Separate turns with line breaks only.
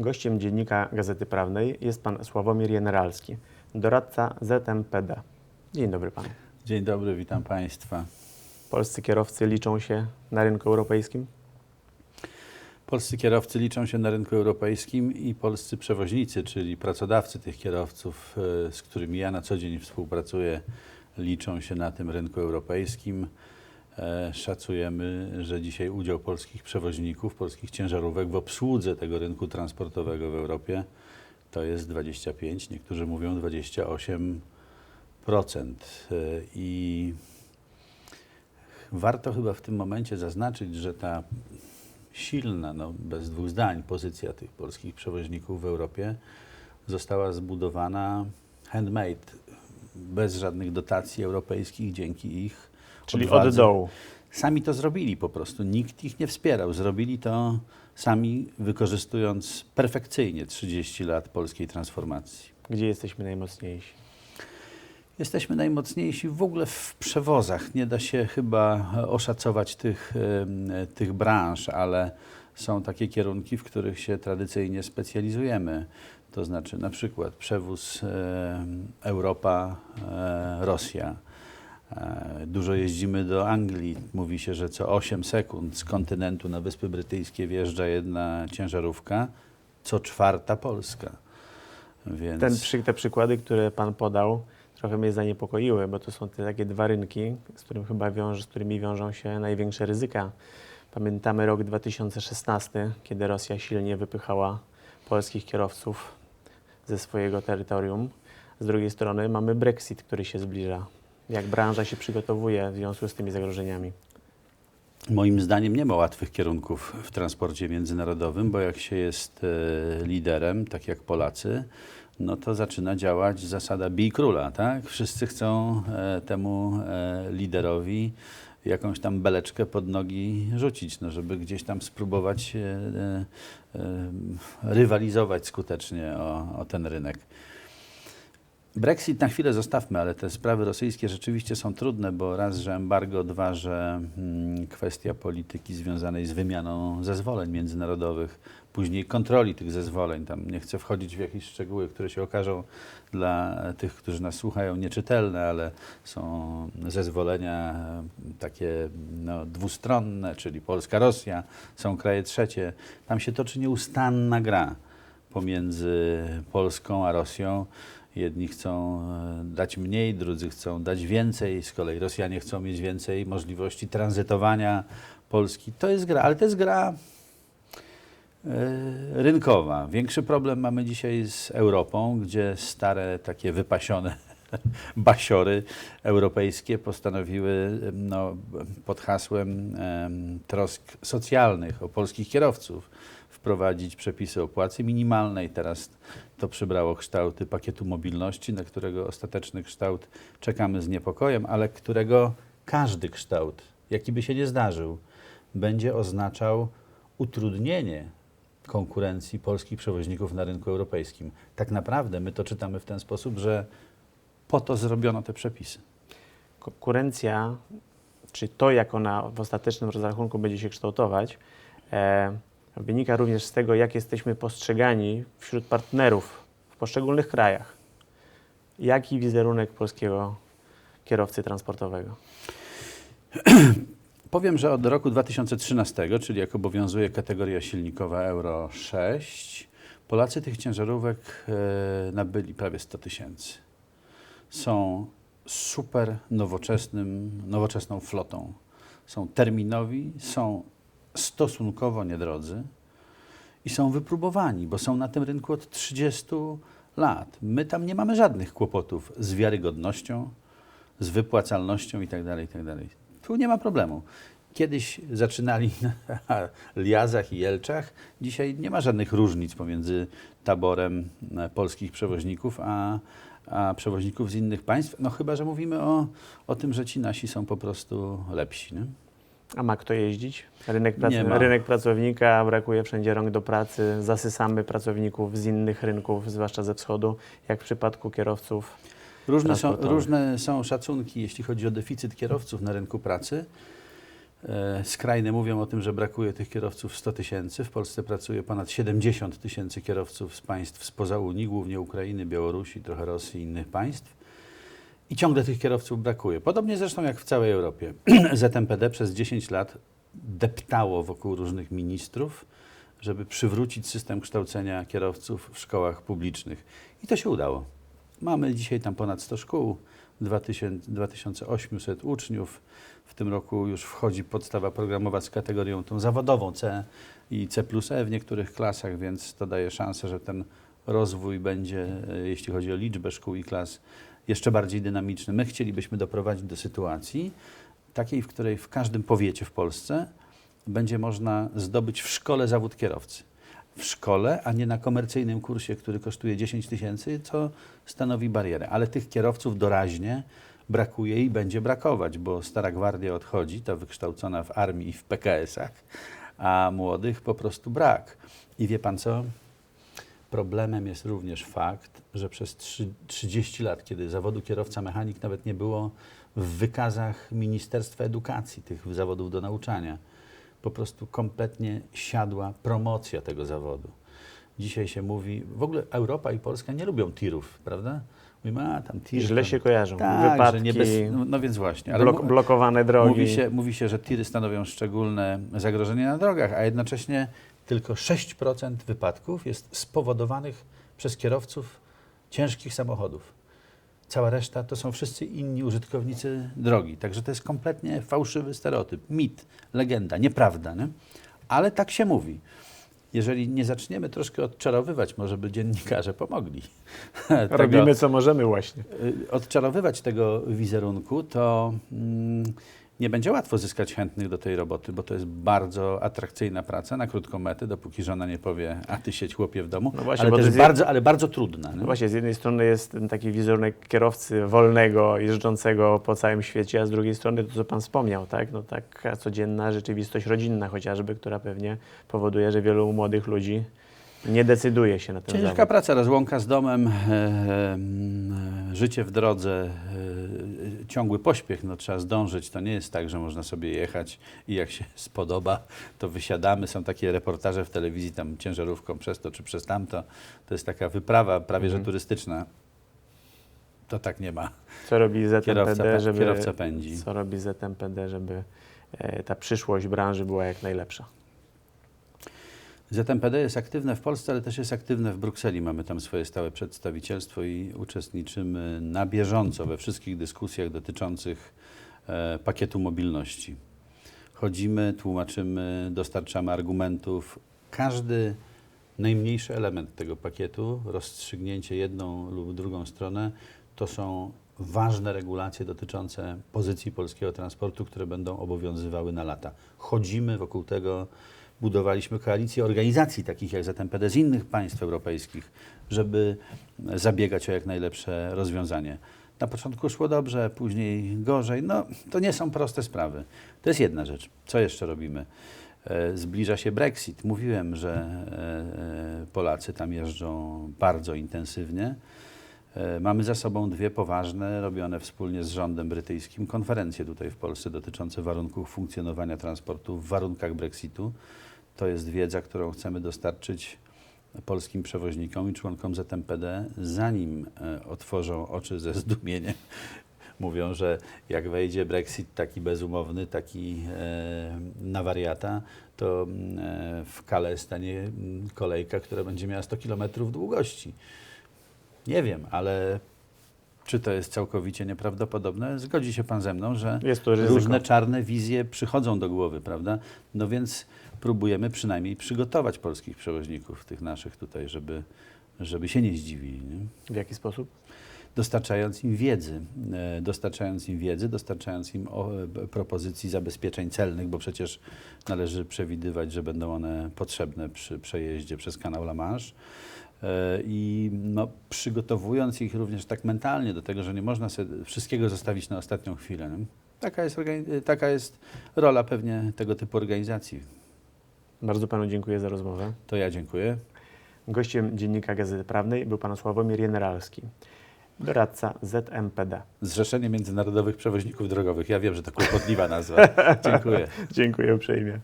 Gościem dziennika Gazety Prawnej jest pan Sławomir Generalski, doradca ZMPD. Dzień dobry panu.
Dzień dobry, witam Państwa.
Polscy kierowcy liczą się na rynku europejskim?
Polscy kierowcy liczą się na rynku europejskim i polscy przewoźnicy, czyli pracodawcy tych kierowców, e, z którymi ja na co dzień współpracuję, liczą się na tym rynku europejskim. E, Szacujemy, że dzisiaj udział polskich przewoźników, polskich ciężarówek w obsłudze tego rynku transportowego w Europie to jest 25, niektórzy mówią 28%. E, I warto chyba w tym momencie zaznaczyć, że ta silna, no bez dwóch zdań, pozycja tych polskich przewoźników w Europie została zbudowana handmade, bez żadnych dotacji europejskich, dzięki ich
Czyli od dołu.
Sami to zrobili po prostu, nikt ich nie wspierał. Zrobili to sami, wykorzystując perfekcyjnie 30 lat polskiej transformacji.
Gdzie jesteśmy najmocniejsi?
Jesteśmy najmocniejsi w ogóle w przewozach. Nie da się chyba oszacować tych, em, tych branż, ale są takie kierunki, w których się tradycyjnie specjalizujemy. To znaczy na przykład przewóz em, Dużo jeździmy do Anglii. Mówi się, że co 8 sekund z kontynentu na Wyspy Brytyjskie wjeżdża jedna ciężarówka, co czwarta Polska. Więc...
Ten, te przykłady, które pan podał, trochę mnie zaniepokoiły, bo to są te takie dwa rynki, z, którym chyba wiąże, z którymi wiążą się największe ryzyka. Pamiętamy rok 2016, kiedy Rosja silnie wypychała polskich kierowców ze swojego terytorium. Z drugiej strony mamy Brexit, który się zbliża. Jak branża się przygotowuje w związku z tymi zagrożeniami?
Moim zdaniem nie ma łatwych kierunków w transporcie międzynarodowym, bo jak się jest e, liderem, tak jak Polacy, no to zaczyna działać zasada bij króla, tak? Wszyscy chcą e, temu e, liderowi jakąś tam beleczkę pod nogi rzucić, no żeby gdzieś tam spróbować rywalizować skutecznie o, o ten rynek. Brexit na chwilę zostawmy, ale te sprawy rosyjskie rzeczywiście są trudne, bo raz, że embargo, dwa, że mm, kwestia polityki związanej z wymianą zezwoleń międzynarodowych, później kontroli tych zezwoleń. Tam nie chcę wchodzić w jakieś szczegóły, które się okażą dla tych, którzy nas słuchają, nieczytelne, ale są zezwolenia e, takie no, dwustronne, czyli Polska-Rosja, są kraje trzecie. Tam się toczy nieustanna gra pomiędzy Polską a Rosją. Jedni chcą e, dać mniej, drudzy chcą dać więcej. Z kolei Rosjanie chcą mieć więcej możliwości tranzytowania Polski. To jest gra, ale to jest gra e, rynkowa. Większy problem mamy dzisiaj z Europą, gdzie stare takie wypasione basiory europejskie postanowiły no, pod hasłem em, trosk socjalnych o polskich kierowców wprowadzić przepisy o płacy minimalnej. Teraz to przybrało kształty pakietu mobilności, na którego ostateczny kształt czekamy z niepokojem, ale którego każdy kształt, jaki by się nie zdarzył, będzie oznaczał utrudnienie konkurencji polskich przewoźników na rynku europejskim. Tak naprawdę my to czytamy w ten sposób, że po to zrobiono te przepisy.
konkurencja, czy to, jak ona w ostatecznym rozrachunku będzie się kształtować, e, wynika również z tego, jak jesteśmy postrzegani wśród partnerów w poszczególnych krajach. Jaki wizerunek polskiego kierowcy transportowego?
Powiem, że od roku 2013, czyli jak obowiązuje kategoria silnikowa Euro 6, Polacy tych ciężarówek e, nabyli prawie 100 tysięcy. Są super nowoczesnym, nowoczesną flotą. Są terminowi, są stosunkowo niedrodzy i są wypróbowani, bo są na tym rynku od 30 lat. My tam nie mamy żadnych kłopotów z wiarygodnością, z wypłacalnością itd. itd. Tu nie ma problemu. Kiedyś zaczynali na Liazach i Jelczach, dzisiaj nie ma żadnych różnic pomiędzy taborem e, polskich przewoźników a, a przewoźników z innych państw, no chyba, że mówimy o, o tym, że ci nasi są po prostu lepsi. Nie?
A ma kto jeździć? Rynek, prac- rynek pracownika, brakuje wszędzie rąk do pracy, zasysamy pracowników z innych rynków, zwłaszcza ze wschodu, jak w przypadku kierowców.
Różne są, różne są szacunki, jeśli chodzi o deficyt kierowców na rynku pracy. E, Skrajne mówią o tym, że brakuje tych kierowców 100 tysięcy. W Polsce pracuje ponad 70 tysięcy kierowców z państw spoza Unii, głównie Ukrainy, Białorusi, trochę Rosji i innych państw. I ciągle tych kierowców brakuje. Podobnie zresztą jak w całej Europie. ZMPD przez 10 lat deptało wokół różnych ministrów, żeby przywrócić system kształcenia kierowców w szkołach publicznych. I to się udało. Mamy dzisiaj tam ponad 100 szkół, 2000, 2800 uczniów. W tym roku już wchodzi podstawa programowa z kategorią tą zawodową C i C plus E w niektórych klasach, więc to daje szansę, że ten rozwój będzie, e, jeśli chodzi o liczbę szkół i klas, jeszcze bardziej dynamiczny. My chcielibyśmy doprowadzić do sytuacji takiej, w której w każdym powiecie w Polsce będzie można zdobyć w szkole zawód kierowcy. W szkole, a nie na komercyjnym kursie, który kosztuje 10 tysięcy, co stanowi barierę. Ale tych kierowców doraźnie brakuje i będzie brakować, bo stara gwardia odchodzi, ta wykształcona w armii i w PKS-ach, a młodych po prostu brak. I wie pan co? Problemem jest również fakt, że przez trzy- 30 lat, kiedy zawodu kierowca mechanik nawet nie było w wykazach Ministerstwa Edukacji, tych zawodów do nauczania, po prostu kompletnie siadła promocja tego zawodu. Dzisiaj się mówi, w ogóle Europa i Polska nie lubią tirów, prawda? Mówimy, a tam tir.
Źle się kojarzą.
tak,
Wypadki,
że nie bez, no, no więc właśnie.
Blok, blokowane drogi.
Mówi się, mówi się, że tiry stanowią szczególne zagrożenie na drogach, a jednocześnie tylko 6% wypadków jest spowodowanych przez kierowców ciężkich samochodów. Cała reszta to są wszyscy inni użytkownicy drogi. Także to jest kompletnie fałszywy stereotyp, mit, legenda, nieprawda. Nie? Ale tak się mówi. Jeżeli nie zaczniemy troszkę odczarowywać, może by dziennikarze pomogli. tego-
Robimy co możemy właśnie.
y, odczarowywać tego wizerunku, to mm, nie będzie łatwo zyskać chętnych do tej roboty, bo to jest bardzo atrakcyjna praca na krótką metę, dopóki żona nie powie, a ty siedź chłopie w domu,
No właśnie,
ale też
jest-
bardzo, ale bardzo trudna.
No
nie?
właśnie, z jednej strony jest ten taki wizerunek kierowcy wolnego, jeżdżącego po całym świecie, a z drugiej strony to, co Pan wspomniał, tak? No, taka codzienna rzeczywistość rodzinna chociażby, która pewnie powoduje, że wielu młodych ludzi nie decyduje się na ten
Ciężka
zawód.
praca, rozłąka z domem, e, e, mm, życie w drodze, e, ciągły pośpiech, no trzeba zdążyć. To nie jest tak, że można sobie jechać i jak się spodoba, to wysiadamy. Są takie reportaże w telewizji, tam ciężarówką przez to czy przez tamto. To jest taka wyprawa prawie że
Mhm.
turystyczna. To tak nie ma.
Co robi
Kierowca,
ZMPD,
pe-
żeby,
kierowca pędzi.
co robi ZMPD, żeby e, ta przyszłość branży była jak najlepsza?
ZMPD jest aktywne w Polsce, ale też jest aktywne w Brukseli. Mamy tam swoje stałe przedstawicielstwo i uczestniczymy na bieżąco we wszystkich dyskusjach dotyczących e, pakietu mobilności. Chodzimy, tłumaczymy, dostarczamy argumentów. Każdy najmniejszy element tego pakietu, rozstrzygnięcie jedną lub drugą stronę, to są ważne regulacje dotyczące pozycji polskiego transportu, które będą obowiązywały na lata. Chodzimy wokół tego, budowaliśmy koalicję organizacji takich jak ZMPD z innych państw europejskich, żeby zabiegać o jak najlepsze rozwiązanie. Na początku szło dobrze, później gorzej. No, to nie są proste sprawy. To jest jedna rzecz. Co jeszcze robimy? E, Zbliża się Brexit. Mówiłem, że e, e, Polacy tam jeżdżą bardzo intensywnie. Mamy za sobą dwie poważne, robione wspólnie z rządem brytyjskim, konferencje tutaj w Polsce dotyczące warunków funkcjonowania transportu w warunkach Brexitu. To jest wiedza, którą chcemy dostarczyć polskim przewoźnikom i członkom ZMPD, zanim e, otworzą oczy ze zdumieniem. Mówią, że jak wejdzie Brexit taki bezumowny, taki e, na wariata, to mm, e, w Kale stanie mm, kolejka, która będzie miała 100 km długości. Nie wiem, ale czy to jest całkowicie nieprawdopodobne? Zgodzi się Pan ze mną, że różne czarne wizje przychodzą do głowy, prawda? No więc próbujemy przynajmniej przygotować polskich przewoźników, tych naszych tutaj, żeby, żeby się nie zdziwili. Nie?
W jaki sposób?
Dostarczając im wiedzy, e, dostarczając im wiedzy, dostarczając im e, propozycji zabezpieczeń celnych, bo przecież należy przewidywać, że będą one potrzebne przy przejeździe przez kanał La Manche. E, I no, przygotowując ich również tak mentalnie do tego, że nie można wszystkiego zostawić na ostatnią chwilę. Taka, jest, organi- taka jest rola pewnie tego typu organizacji.
Bardzo Panu dziękuję za rozmowę.
To ja dziękuję.
Gościem Dziennika Gazety Prawnej był Pan Sławomir Generalski. Doradca ZMPD.
Zrzeszenie Międzynarodowych Przewoźników Drogowych. Ja wiem, że to kłopotliwa nazwa. Dziękuję.
Dziękuję uprzejmie.